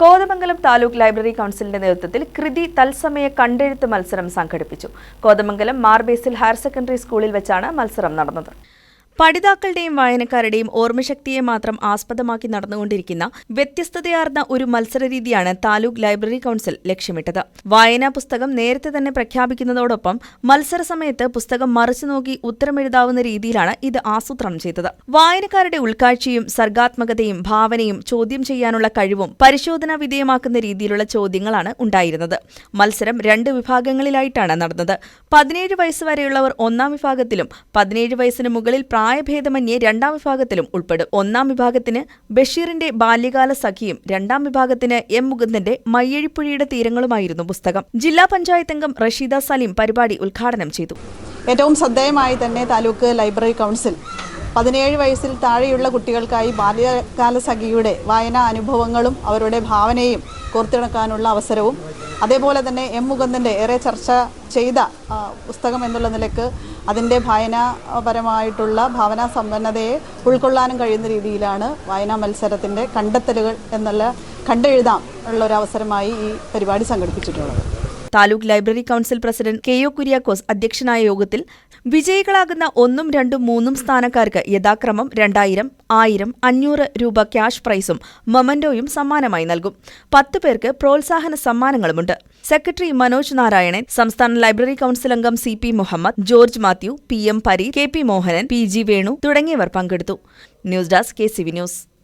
Kothamangalam taluk library കൗൺസിലിന്റെ നേതൃത്വത്തിൽ കൃതി തത്സമയ കണ്ടെഴുത്ത് മത്സരം സംഘടിപ്പിച്ചു. കോതമംഗലം മാർബേസിൽ ഹയർ സെക്കൻഡറി സ്കൂളിൽ വെച്ചാണ് മത്സരം നടന്നത്. പഠിതാക്കളുടെയും വായനക്കാരുടെയും ഓർമ്മശക്തിയെ മാത്രം ആസ്പദമാക്കി നടന്നുകൊണ്ടിരിക്കുന്ന വ്യത്യസ്തതയാർന്ന ഒരു മത്സര രീതിയാണ് താലൂക്ക് ലൈബ്രറി കൌൺസിൽ ലക്ഷ്യമിട്ടത്. വായനാ പുസ്തകം നേരത്തെ തന്നെ പ്രഖ്യാപിക്കുന്നതോടൊപ്പം മത്സര സമയത്ത് പുസ്തകം മറിച്ചു നോക്കി ഉത്തരമെഴുതാവുന്ന രീതിയിലാണ് ഇത് ആസൂത്രണം ചെയ്തത്. വായനക്കാരുടെ ഉൾക്കാഴ്ചയും സർഗാത്മകതയും ഭാവനയും ചോദ്യം ചെയ്യാനുള്ള കഴിവും പരിശോധനാ വിധേയമാക്കുന്ന രീതിയിലുള്ള ചോദ്യങ്ങളാണ് ഉണ്ടായിരുന്നത്. മത്സരം രണ്ട് വിഭാഗങ്ങളിലായിട്ടാണ് നടന്നത്. പതിനേഴ് വയസ്സ് വരെയുള്ളവർ ഒന്നാം വിഭാഗത്തിലും പതിനേഴ് വയസ്സിന് മുകളിൽ പ്രായഭേദമന്യേ രണ്ടാം വിഭാഗത്തിലും ഉൾപ്പെടും. ഒന്നാം വിഭാഗത്തിന് ബഷീറിന്റെ ബാല്യകാല സഖിയും രണ്ടാം വിഭാഗത്തിന് എം മുകുന്ദന്റെ മയ്യഴിപ്പുഴയുടെ തീരങ്ങളുമായിരുന്നു പുസ്തകം. ജില്ലാ പഞ്ചായത്ത് അംഗം റഷീദ സലീം പരിപാടി ഉദ്ഘാടനം ചെയ്തു. ഏറ്റവും ശ്രദ്ധേയമായി തന്നെ താലൂക്ക് ലൈബ്രറി കൗൺസിൽ പതിനേഴ് വയസ്സിൽ താഴെയുള്ള കുട്ടികൾക്കായി ബാല്യകാല സഖിയുടെ വായനാ അനുഭവങ്ങളും അവരുടെ ഭാവനയും കോർത്തിണക്കാനുള്ള അവസരവും അതേപോലെ തന്നെ എം മുകുന്ദന്റെ ഏറെ ചർച്ച ചെയ്ത പുസ്തകം എന്നുള്ള നിലയ്ക്ക് അതിന്റെ വായനാപരമായിട്ടുള്ള ഭാവനാ സമ്പന്നതയെ ഉൾക്കൊള്ളാനും കഴിയുന്ന രീതിയിലാണ് വായനാ മത്സരത്തിന്റെ കണ്ടെത്തലുകൾ എന്നുള്ള കണ്ടെഴുതാം ഉള്ള ഒരു അവസരമായി ഈ പരിപാടി സംഘടിപ്പിച്ചിട്ടുള്ളത്. Taluk library council president K O Kuriakose അധ്യക്ഷനായ യോഗത്തിൽ വിജയികളാകുന്ന ഒന്നും രണ്ടും മൂന്നും സ്ഥാനക്കാർക്ക് യഥാക്രമം രണ്ടായിരം ആയിരം അഞ്ഞൂറ് രൂപ ക്യാഷ് പ്രൈസും മൊമന്റോയും സമ്മാനമായി നൽകും. പത്ത് പേർക്ക് പ്രോത്സാഹന സമ്മാനങ്ങളുമുണ്ട്. സെക്രട്ടറി മനോജ് നാരായണൻ സംസ്ഥാന ലൈബ്രറി കൌൺസിൽ അംഗം C P Muhammad George Mathew P M പരി K P Mohanan P G Venu തുടങ്ങിയവർ പങ്കെടുത്തു. News desk K C V news.